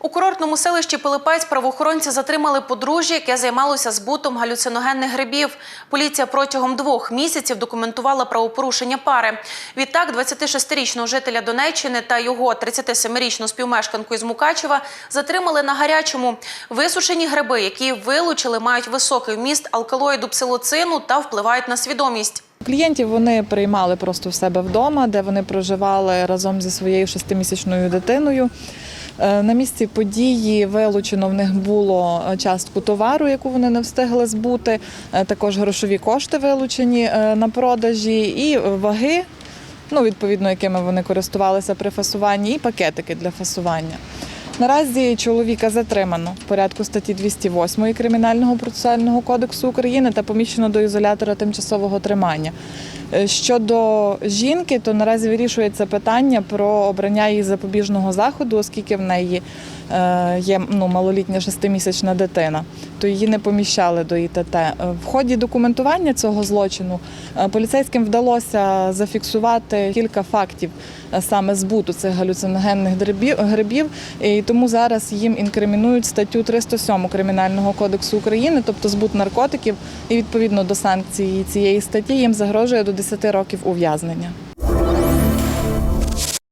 У курортному селищі Пилипець правоохоронці затримали подружжя, яке займалося збутом галюциногенних грибів. Поліція протягом двох місяців документувала правопорушення пари. Відтак, 26-річного жителя Донеччини та його 37-річну співмешканку із Мукачева затримали на гарячому. Висушені гриби, які вилучили, мають високий вміст алкалоїду псилоцину та впливають на свідомість. Клієнтів вони приймали просто в себе вдома, де вони проживали разом зі своєю шестимісячною дитиною. Е, На місці події вилучено в них було е, частку товару, яку вони не встигли збути. е, Також грошові кошти вилучені на продажі, і ваги, ну відповідно, якими вони користувалися при фасуванні, і пакетики для фасування. Наразі чоловіка затримано в порядку статті 208 Кримінального процесуального кодексу України та поміщено до ізолятора тимчасового тримання. Е, Щодо жінки, то наразі вирішується питання про обрання її запобіжного заходу, оскільки в неї є ну, малолітня шестимісячна дитина, то її не поміщали до ІТТ. Е, В ході документування цього злочину е, поліцейським вдалося зафіксувати кілька фактів е, саме збуту цих галюциногенних грибів, і тому зараз їм інкримінують статтю 307 Кримінального кодексу України, тобто збут наркотиків, і відповідно до санкцій цієї статті їм загрожує до 10 років ув'язнення.